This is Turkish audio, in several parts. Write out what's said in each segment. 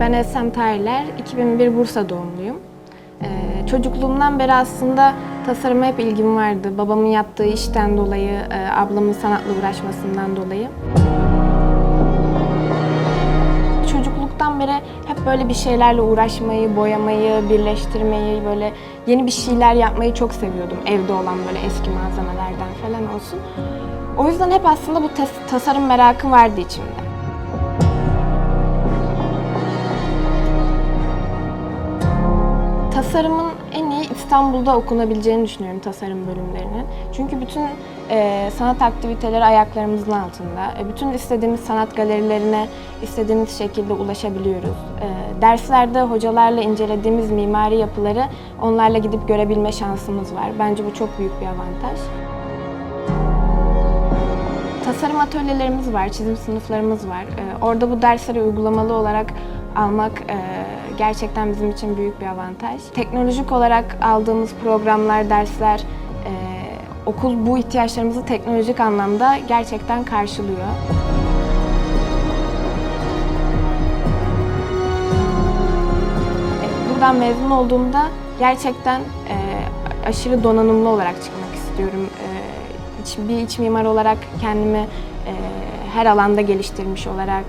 Ben Esem Tahirler, 2001 Bursa doğumluyum. Ee, çocukluğumdan beri aslında tasarıma hep ilgim vardı. Babamın yaptığı işten dolayı, e, ablamın sanatla uğraşmasından dolayı. Çocukluktan beri hep böyle bir şeylerle uğraşmayı, boyamayı, birleştirmeyi, böyle yeni bir şeyler yapmayı çok seviyordum. Evde olan böyle eski malzemelerden falan olsun. O yüzden hep aslında bu tas- tasarım merakı vardı içimde. Tasarımın en iyi İstanbul'da okunabileceğini düşünüyorum tasarım bölümlerinin. Çünkü bütün e, sanat aktiviteleri ayaklarımızın altında. E, bütün istediğimiz sanat galerilerine istediğimiz şekilde ulaşabiliyoruz. E, derslerde hocalarla incelediğimiz mimari yapıları onlarla gidip görebilme şansımız var. Bence bu çok büyük bir avantaj. Tasarım atölyelerimiz var, çizim sınıflarımız var. Ee, orada bu dersleri uygulamalı olarak almak e, gerçekten bizim için büyük bir avantaj. Teknolojik olarak aldığımız programlar, dersler, e, okul bu ihtiyaçlarımızı teknolojik anlamda gerçekten karşılıyor. Buradan mezun olduğumda gerçekten e, aşırı donanımlı olarak çıkmak istiyorum. E, bir iç mimar olarak kendimi e, her alanda geliştirmiş olarak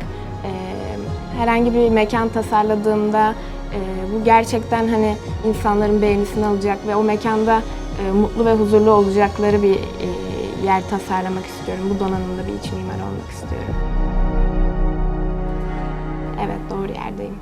herhangi bir mekan tasarladığımda e, bu gerçekten hani insanların beğenisini alacak ve o mekanda e, mutlu ve huzurlu olacakları bir e, yer tasarlamak istiyorum. Bu donanımda bir iç mimar olmak istiyorum. Evet doğru yerdeyim.